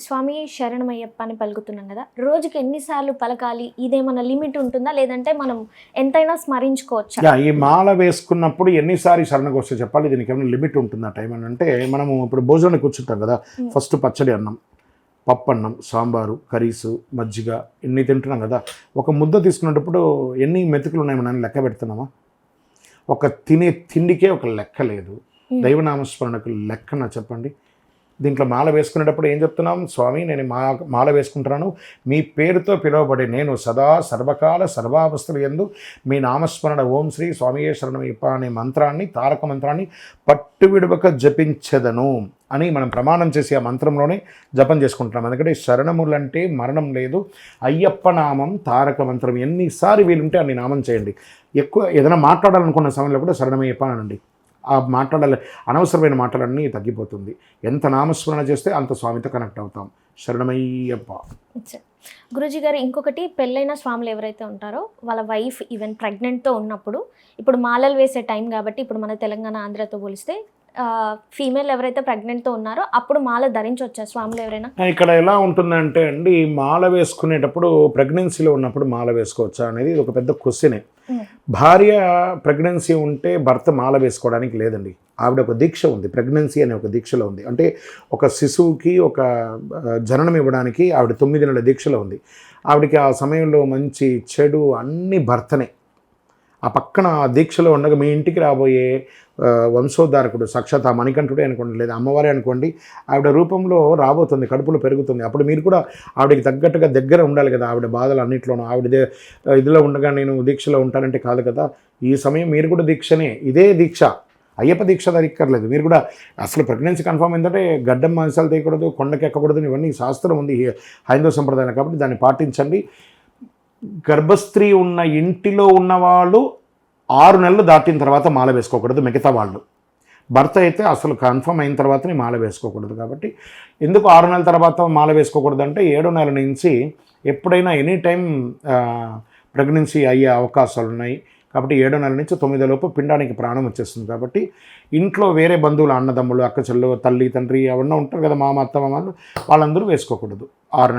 స్వామి శరణమయ్యప్ప అని పలుకుతున్నాం కదా. రోజుకి ఎన్నిసార్లు పలకాలి? ఇదేమన్నా లిమిట్ ఉంటుందా? లేదంటే మనం ఎంతైనా స్మరించుకోవచ్చా? ఈ మాల వేసుకున్నప్పుడు ఎన్నిసారి శరణకు వస్తే చెప్పాలి? దీనికి ఏమైనా లిమిట్ ఉంటుందా టైం అని? అంటే మనము ఇప్పుడు భోజనం కూర్చుంటాం కదా. ఫస్ట్ పచ్చడి అన్నం పప్పు అన్నం సాంబారు కర్రీసు మజ్జిగ ఇన్ని తింటున్నాం కదా. ఒక ముద్ద తీసుకునేటప్పుడు ఎన్ని మెతుకులు ఉన్నాయి మనం లెక్క పెడుతున్నామా? ఒక తినే తిండికే ఒక లెక్క లేదు. దైవనామస్మరణకు లెక్కన చెప్పండి? దీంట్లో మాల వేసుకునేటప్పుడు ఏం చెప్తున్నాం? స్వామి నేను మా మాల వేసుకుంటున్నాను. మీ పేరుతో పిలువబడి నేను సదా సర్వకాల సర్వావస్థలు ఎందు మీ నామస్మరణ ఓం శ్రీ స్వామియే శరణమయ్యప్ప అనే మంత్రాన్ని తారక మంత్రాన్ని పట్టు విడవక జపించదను అని మనం ప్రమాణం చేసి ఆ మంత్రంలోనే జపం చేసుకుంటున్నాం. ఎందుకంటే శరణములంటే మరణం లేదు. అయ్యప్ప నామం తారక మంత్రం ఎన్నిసారి వీలుంటే అన్ని నామం చేయండి. ఎక్కువ ఏదైనా మాట్లాడాలనుకున్న సమయంలో కూడా శరణమయ్యప్ప అనండి. ఆ మాట్లాడాలి అనవసరమైన మాటలన్నీ తగ్గిపోతుంది. ఎంత నామస్మరణ చేస్తే అంత స్వామితో కనెక్ట్ అవుతాం. శరణమయ్యప్ప. గురుజీ గారు ఇంకొకటి పెళ్ళైన స్వాములు ఎవరైతే ఉంటారో వాళ్ళ వైఫ్ ఈవెన్ ప్రెగ్నెంట్తో ఉన్నప్పుడు ఇప్పుడు మాలలు వేసే టైం కాబట్టి ఇప్పుడు మన తెలంగాణ ఆంధ్రతో పోలిస్తే ఫీమేల్ ఎవరైతే ప్రెగ్నెంట్తో ఉన్నారో అప్పుడు మాల ధరించవచ్చా స్వాములు ఎవరైనా? ఇక్కడ ఎలా ఉంటుందంటే అండి మాల వేసుకునేటప్పుడు ప్రెగ్నెన్సీలో ఉన్నప్పుడు మాల వేసుకోవచ్చా అనేది ఒక పెద్ద క్వశ్చనే. భార్య ప్రెగ్నెన్సీ ఉంటే భర్త మాల వేసుకోవడానికి లేదండి. ఆవిడ ఒక దీక్ష ఉంది ప్రెగ్నెన్సీ అనే ఒక దీక్షలో ఉంది. అంటే ఒక శిశువుకి ఒక జననం ఇవ్వడానికి ఆవిడ తొమ్మిది నెలల దీక్షలో ఉంది. ఆవిడకి ఆ సమయంలో మంచి చెడు అన్ని భర్తనే. ఆ పక్కన దీక్షలో ఉండగా మీ ఇంటికి రాబోయే వంశోద్ధారకుడు సాక్షాత్ ఆ మణికంఠుడే అనుకోండి లేదా అమ్మవారే అనుకోండి ఆవిడ రూపంలో రాబోతుంది కడుపులో పెరుగుతుంది. అప్పుడు మీరు కూడా ఆవిడకి తగ్గట్టుగా దగ్గర ఉండాలి కదా ఆవిడ బాధలు అన్నింటిలోనూ. ఆవిడ ఇదిలో ఉండగా నేను దీక్షలో ఉంటానంటే కాదు కదా ఈ సమయం మీరు కూడా దీక్షనే ఇదే దీక్ష. అయ్యప్ప దీక్ష ధరిక్కర్లేదు మీరు కూడా అసలు ప్రెగ్నెన్సీ కన్ఫర్మ్ ఏంటంటే గడ్డం మాంసాలు తీయకూడదు కొండకి ఎక్కకూడదు ఇవన్నీ శాస్త్రం ఉంది హైందవ సంప్రదాయం కాబట్టి దాన్ని పాటించండి. గర్భస్త్రీ ఉన్న ఇంటిలో ఉన్నవాళ్ళు ఆరు నెలలు దాటిన తర్వాత మాల వేసుకోకూడదు మిగతా వాళ్ళు. భర్త అయితే అసలు కన్ఫర్మ్ అయిన తర్వాతనే మాల వేసుకోకూడదు కాబట్టి ఎందుకు ఆరు నెలల తర్వాత మాల వేసుకోకూడదు అంటే ఏడో నెల నుంచి ఎప్పుడైనా ఎనీ టైం ప్రెగ్నెన్సీ అయ్యే అవకాశాలు ఉన్నాయి కాబట్టి ఏడో నెల నుంచి తొమ్మిదో లోపు పిండానికి ప్రాణం వచ్చేస్తుంది కాబట్టి ఇంట్లో వేరే బంధువులు అన్నదమ్ములు అక్క చెల్లు తల్లి తండ్రి అవన్నీ ఉంటారు కదా మామ అత్త మామలు వాళ్ళందరూ వేసుకోకూడదు. ఆరు